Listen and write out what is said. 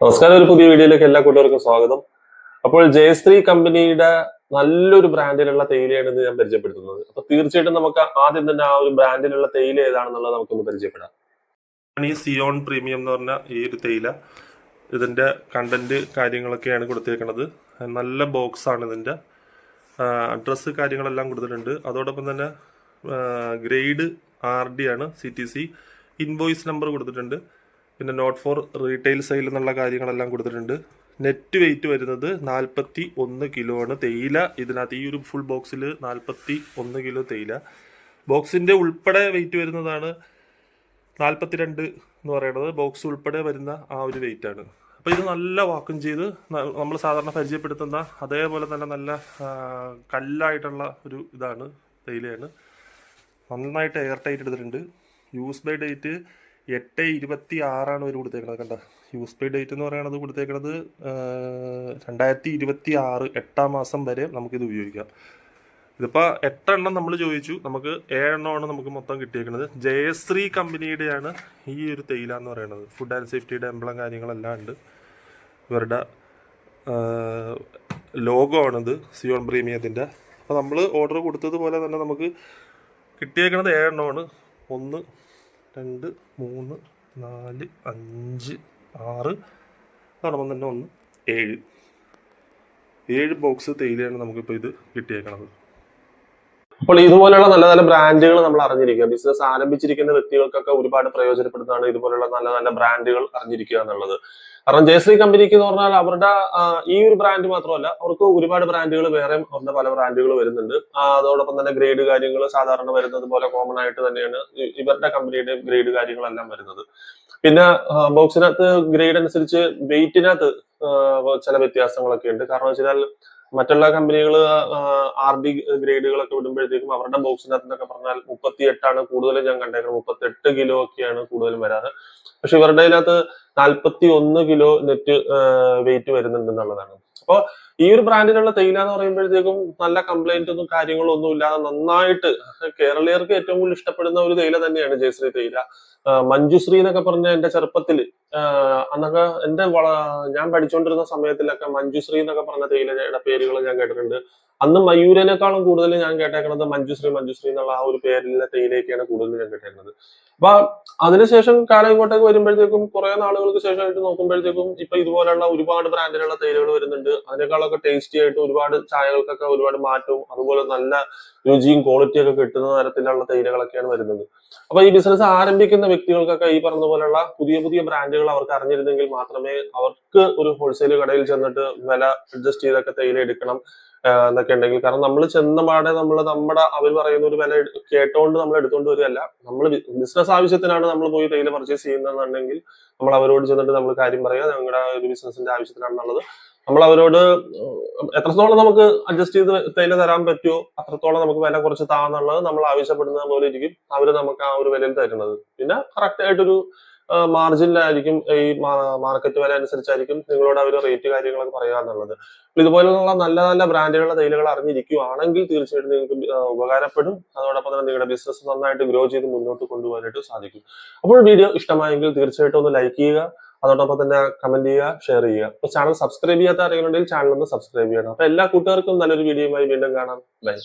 നമസ്കാരം. ഒരു പുതിയ വീഡിയോയിലേക്ക് എല്ലാ കൂട്ടുകാർക്കും സ്വാഗതം. അപ്പോൾ ജയശ്രീ കമ്പനിയുടെ നല്ലൊരു ബ്രാൻഡിലുള്ള തേയിലയാണ് ഞാൻ പരിചയപ്പെടുത്തുന്നത്. അപ്പൊ തീർച്ചയായിട്ടും നമുക്ക് ആദ്യം തന്നെ ആ ഒരു ബ്രാൻഡിലുള്ള തേയില ഏതാണെന്നുള്ളത് നമുക്കൊന്ന് പരിചയപ്പെടാം. ഈ സിയോൺ പ്രീമിയം എന്ന് പറഞ്ഞ ഈ ഒരു തേയില ഇതിന്റെ കണ്ടന്റ് കാര്യങ്ങളൊക്കെയാണ് കൊടുത്തേക്കുന്നത് നല്ല ബോക്സ് ആണ് ഇതിന്റെ. അഡ്രസ്സ് കാര്യങ്ങളെല്ലാം കൊടുത്തിട്ടുണ്ട്. അതോടൊപ്പം തന്നെ ഗ്രേഡ് ആർ ഡി ആണ് C T C invoice number കൊടുത്തിട്ടുണ്ട്. പിന്നെ നോട്ട് ഫോർ റീറ്റെയിൽ സെയിൽ എന്നുള്ള കാര്യങ്ങളെല്ലാം കൊടുത്തിട്ടുണ്ട്. നെറ്റ് വെയിറ്റ് വരുന്നത് നാൽപ്പത്തി ഒന്ന് കിലോ ആണ്. തേയില ഇതിനകത്ത് ഈ ഒരു ഫുൾ ബോക്സിൽ നാൽപ്പത്തി ഒന്ന് കിലോ തേയില. ബോക്സിന്റെ ഉൾപ്പെടെ വെയിറ്റ് വരുന്നതാണ് നാൽപ്പത്തിരണ്ട് എന്ന് പറയുന്നത്. ബോക്സ് ഉൾപ്പെടെ വരുന്ന ആ ഒരു വെയിറ്റ് ആണ്. അപ്പോൾ ഇത് നല്ല വാക്കും ചെയ്ത് നമ്മൾ സാധാരണ പരിചയപ്പെടുത്തുന്ന അതേപോലെ തന്നെ നല്ല കല്ലായിട്ടുള്ള ഒരു ഇതാണ് തേയിലയാണ്. നന്നായിട്ട് എയർ ടൈറ്റ് എടുത്തിട്ടുണ്ട്. യൂസ് ബൈ ഡേറ്റ് എട്ട് ഇരുപത്തി ആറാണ് ഇവർ കൊടുത്തേക്കുന്നത് കണ്ട? യൂസ് പേ ഡേറ്റ് എന്ന് പറയുന്നത് കൊടുത്തേക്കുന്നത് ആ, രണ്ടായിരത്തി ഇരുപത്തി ആറ് എട്ടാം മാസം വരെ നമുക്കിത് ഉപയോഗിക്കാം. ഇതിപ്പോൾ എട്ടെണ്ണം നമ്മൾ ചോദിച്ചു. നമുക്ക് ഏഴെണ്ണമാണ് നമുക്ക് മൊത്തം കിട്ടിയേക്കുന്നത് ജയശ്രീ കമ്പനിയുടെയാണ് ഈ ഒരു തേയില എന്ന് പറയുന്നത്. ഫുഡ് ആൻഡ് സേഫ്റ്റിയുടെ എംബ്ലം കാര്യങ്ങളെല്ലാം ഉണ്ട്. ഇവരുടെ ലോഗോ ആണിത് സിയോൺ പ്രീമിയത്തിന്റെ അപ്പോൾ നമ്മൾ ഓർഡർ കൊടുത്തതുപോലെ തന്നെ നമുക്ക് കിട്ടിയേക്കുന്നത് ഏഴെണ്ണമാണ്. ഒന്ന് രണ്ട് മൂന്ന് നാല് അഞ്ച് ആറ് അതോടൊപ്പം തന്നെ ഒന്ന് ഏഴ്. ഏഴ് ബോക്സ് തേയിലയാണ് നമുക്കിപ്പോൾ ഇത് കിട്ടിയേക്കണത്. അപ്പോൾ ഇതുപോലുള്ള നല്ല നല്ല ബ്രാൻഡുകൾ നമ്മൾ അറിഞ്ഞിരിക്കുക. ബിസിനസ് ആരംഭിച്ചിരിക്കുന്ന വ്യക്തികൾക്കൊക്കെ ഒരുപാട് പ്രയോജനപ്പെടുന്നതാണ് ഇതുപോലുള്ള നല്ല നല്ല ബ്രാൻഡുകൾ അറിഞ്ഞിരിക്കുക എന്നുള്ളത്. കാരണം ജയശ്രീ കമ്പനിക്ക് എന്ന് പറഞ്ഞാൽ അവരുടെ ഈ ഒരു ബ്രാൻഡ് മാത്രമല്ല അവർക്ക് ഒരുപാട് ബ്രാൻഡുകൾ വേറെയും അവരുടെ പല ബ്രാൻഡുകൾ വരുന്നുണ്ട്. അതോടൊപ്പം തന്നെ ഗ്രേഡ് കാര്യങ്ങൾ സാധാരണ വരുന്നത് പോലെ കോമൺ ആയിട്ട് തന്നെയാണ് ഇവരുടെ കമ്പനിയുടെ ഗ്രേഡ് കാര്യങ്ങളെല്ലാം വരുന്നത്. പിന്നെ ബോക്സിനകത്ത് ഗ്രേഡ് അനുസരിച്ച് വെയിറ്റിനകത്ത് ചില വ്യത്യാസങ്ങളൊക്കെ ഉണ്ട്. കാരണം വെച്ചാൽ മറ്റുള്ള കമ്പനികൾ ആർ ഡി ഗ്രേഡുകളൊക്കെ വിടുമ്പോഴത്തേക്കും അവരുടെ ബോക്സിനകത്ത് എന്നൊക്കെ പറഞ്ഞാൽ മുപ്പത്തി എട്ടാണ് കൂടുതലും ഞാൻ കണ്ടേക്കുന്നത്. മുപ്പത്തി എട്ട് കിലോ ഒക്കെയാണ് കൂടുതലും വരാറ്. പക്ഷെ ഇവരുടെ അതിനകത്ത് നാൽപ്പത്തി ഒന്ന് കിലോ നെറ്റ് വെയിറ്റ് വരുന്നുണ്ട് എന്നുള്ളതാണ്. അപ്പോൾ ഈ ഒരു ബ്രാൻഡിലുള്ള തേയില എന്ന് പറയുമ്പോഴത്തേക്കും നല്ല കംപ്ലൈന്റ് ഒന്നും കാര്യങ്ങളോ ഒന്നും ഇല്ലാതെ നന്നായിട്ട് കേരളീയർക്ക് ഏറ്റവും കൂടുതൽ ഇഷ്ടപ്പെടുന്ന ഒരു തേയില തന്നെയാണ് ജയശ്രീ തേയില. മഞ്ജുശ്രീ എന്നൊക്കെ പറഞ്ഞ എന്റെ ചെറുപ്പത്തിൽ അന്നൊക്കെ എന്റെ ഞാൻ പഠിച്ചുകൊണ്ടിരുന്ന സമയത്തിലൊക്കെ മഞ്ജുശ്രീ എന്നൊക്കെ പറഞ്ഞ തേയിലയുടെ പേരുകൾ ഞാൻ കേട്ടിട്ടുണ്ട്. അന്ന് മയൂരനേക്കാളും കൂടുതൽ ഞാൻ കേട്ടേക്കുന്നത് മഞ്ജുശ്രീ മഞ്ജുശ്രീ എന്നുള്ള ആ ഒരു പേരിലെ തേയിലയൊക്കെയാണ് കൂടുതൽ ഞാൻ കേട്ടേക്കുന്നത് അപ്പൊ അതിനുശേഷം കാലം ഇങ്ങോട്ടേക്ക് വരുമ്പോഴത്തേക്കും കുറെ നാളുകൾക്ക് ശേഷമായിട്ട് നോക്കുമ്പോഴത്തേക്കും ഇപ്പൊ ഇതുപോലെയുള്ള ഒരുപാട് ബ്രാൻഡിലുള്ള തേയിലകൾ വരുന്നുണ്ട്. അതിനേക്കാളൊക്കെ ടേസ്റ്റി ആയിട്ട് ഒരുപാട് ചായകൾക്കൊക്കെ ഒരുപാട് മാറ്റവും അതുപോലെ നല്ല രുചിയും ക്വാളിറ്റിയൊക്കെ കിട്ടുന്ന തരത്തിലുള്ള തേയിലകളൊക്കെയാണ് വരുന്നത്. അപ്പൊ ഈ ബിസിനസ് ആരംഭിക്കുന്ന വ്യക്തികൾക്കൊക്കെ ഈ പറഞ്ഞ പോലെയുള്ള പുതിയ പുതിയ ബ്രാൻഡുകൾ അവർക്ക് അറിഞ്ഞിരുന്നെങ്കിൽ മാത്രമേ അവർക്ക് ഒരു ഹോൾസെയിൽ കടയിൽ ചെന്നിട്ട് വില അഡ്ജസ്റ്റ് ചെയ്തൊക്കെ തേയില എടുക്കണം എന്നൊക്കെ ഉണ്ടെങ്കിൽ. കാരണം നമ്മൾ ചെന്ന പാടെ നമ്മൾ നമ്മുടെ അവർ പറയുന്ന ഒരു വില കേട്ടോണ്ട് നമ്മൾ എടുത്തോണ്ട് വരികയല്ല. നമ്മൾ ബിസിനസ് ആവശ്യത്തിനാണ് നമ്മൾ പോയി തേയില പർച്ചേസ് ചെയ്യുന്നതെന്നുണ്ടെങ്കിൽ നമ്മൾ അവരോട് ചെന്നിട്ട് നമ്മൾ കാര്യം പറയുക ഞങ്ങളുടെ ഒരു ബിസിനസിന്റെ ആവശ്യത്തിനാണെന്നുള്ളത് നമ്മൾ അവരോട് എത്രത്തോളം നമുക്ക് അഡ്ജസ്റ്റ് ചെയ്ത് തേയില തരാൻ പറ്റുമോ അത്രത്തോളം നമുക്ക് വില കുറച്ച് താന്നുള്ളത് നമ്മൾ ആവശ്യപ്പെടുന്നത് പോലെ ഇരിക്കും അവർ നമുക്ക് ആ ഒരു വിലയിൽ തരുന്നത്. പിന്നെ കറക്റ്റ് ആയിട്ടൊരു മാർജിനിലായിരിക്കും ഈ മാർക്കറ്റ് വില അനുസരിച്ചായിരിക്കും നിങ്ങളോട് അവർ റേറ്റ് കാര്യങ്ങളൊക്കെ പറയാന്നുള്ളത് ഇതുപോലുള്ള നല്ല നല്ല ബ്രാൻഡുകളുടെ തേയിലകൾ അറിഞ്ഞിരിക്കുകയാണെങ്കിൽ തീർച്ചയായിട്ടും നിങ്ങൾക്ക് ഉപകാരപ്പെടും. അതോടൊപ്പം തന്നെ നിങ്ങളുടെ ബിസിനസ് നന്നായിട്ട് ഗ്രോ ചെയ്ത് മുന്നോട്ട് കൊണ്ടുപോകാനായിട്ട് സാധിക്കും. അപ്പോൾ വീഡിയോ ഇഷ്ടമായെങ്കിൽ തീർച്ചയായിട്ടും ഒന്ന് ലൈക്ക് ചെയ്യുക. അതോടൊപ്പം തന്നെ കമന്റ് ചെയ്യുക ഷെയർ ചെയ്യുക. അപ്പൊ ചാനൽ സബ്സ്ക്രൈബ് ചെയ്യാത്ത ആരെങ്കിലും ഉണ്ടെങ്കിൽ ചാനൽ ഒന്ന് സബ്സ്ക്രൈബ് ചെയ്യണം. അപ്പൊ എല്ലാ കൂട്ടുകാർക്കും നല്ലൊരു വീഡിയോയുമായി വീണ്ടും കാണാം. ബൈ